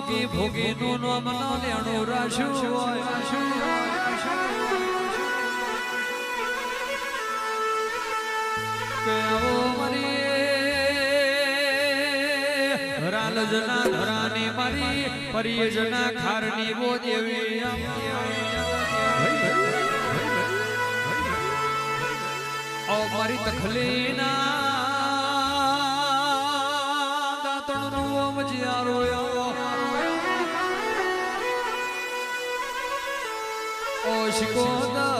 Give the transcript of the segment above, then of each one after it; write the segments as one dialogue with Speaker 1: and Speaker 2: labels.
Speaker 1: ભોગી ભોગી નું નામ ના લેણું રાલજના ધરાની મારી પરિયજના ખારની બો દેવી. ઓ મારી તખલીના દાતણનો
Speaker 2: મજિયારો કોશ કોદા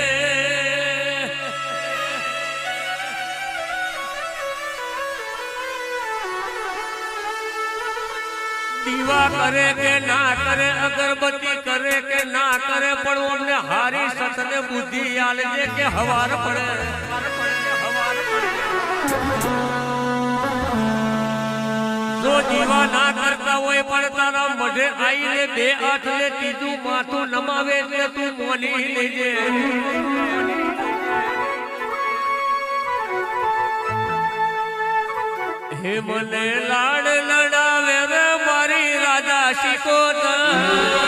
Speaker 2: દીવા કરે કે ના કરે, અગરબત્તી કરે કે ના કરે, પણ અમને હારી સતને બુદ્ધિ આલજે કે હવાર પડે. જો દીવા ના કરતા હોય, પણ તારા મઢે આવીને બે આઠને ત્રીજું માથું નમાવે એટલે તું મોની લેજે. હે મને લાડ
Speaker 3: love.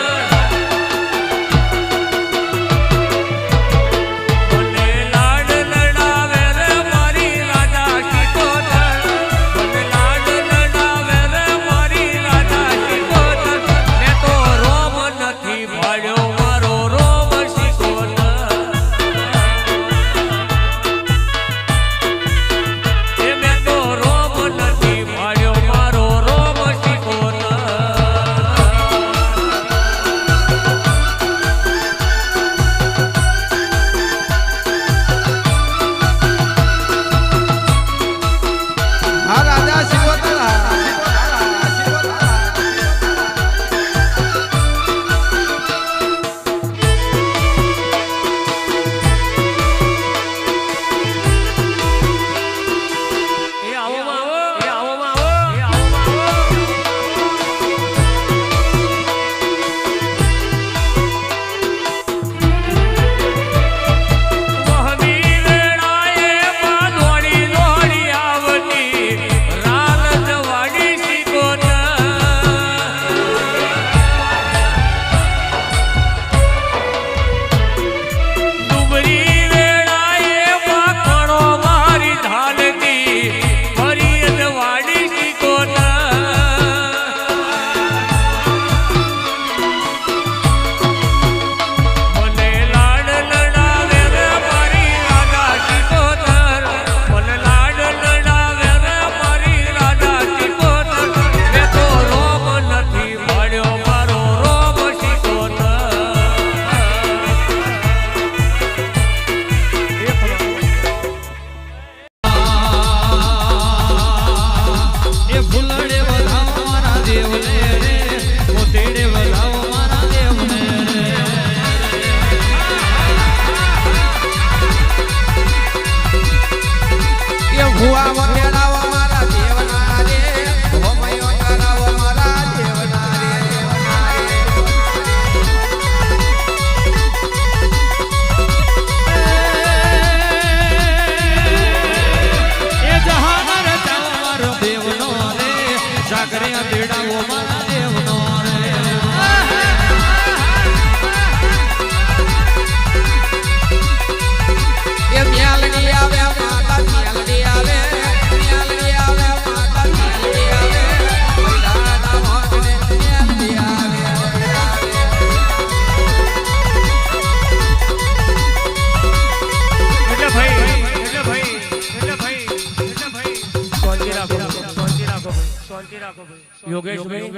Speaker 3: યોગેશભાઈ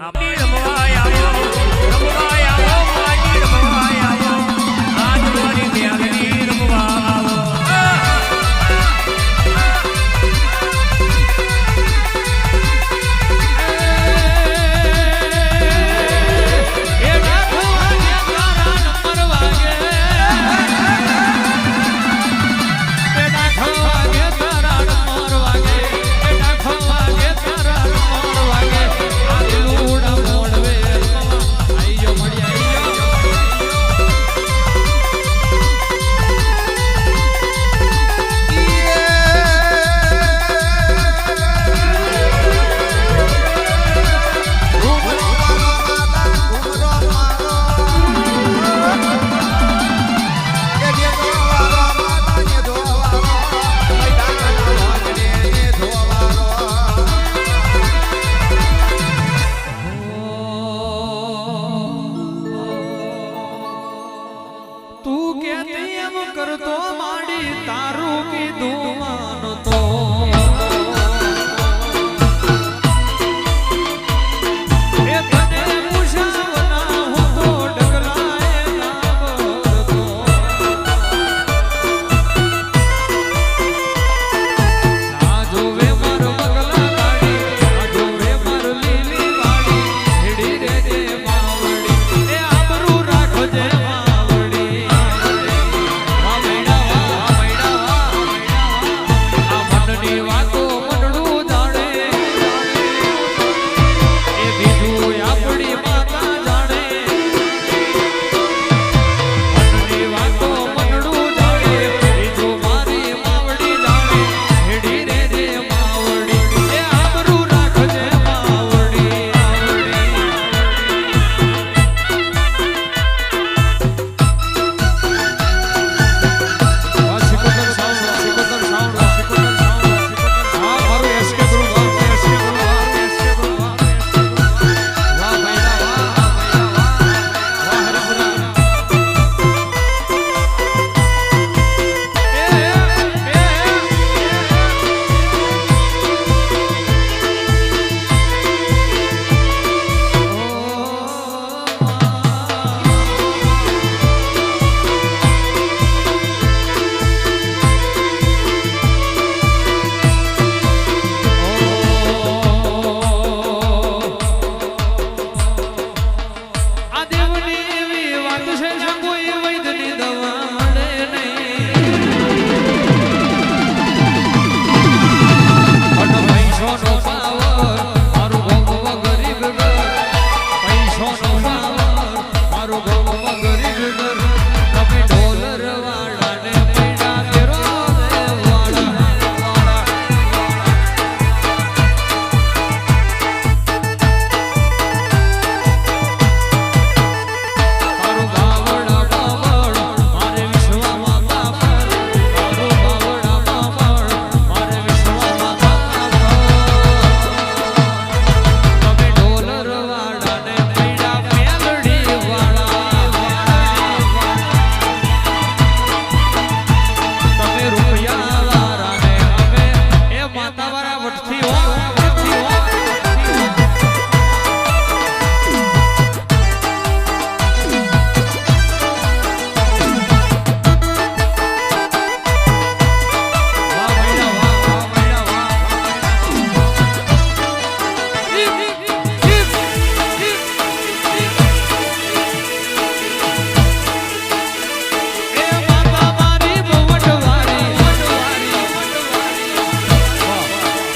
Speaker 3: આપણી રમવા આવ્યો રમવા આવ્યો રમવા આવ્યો આજ મારી મેલડી રમવા આવો.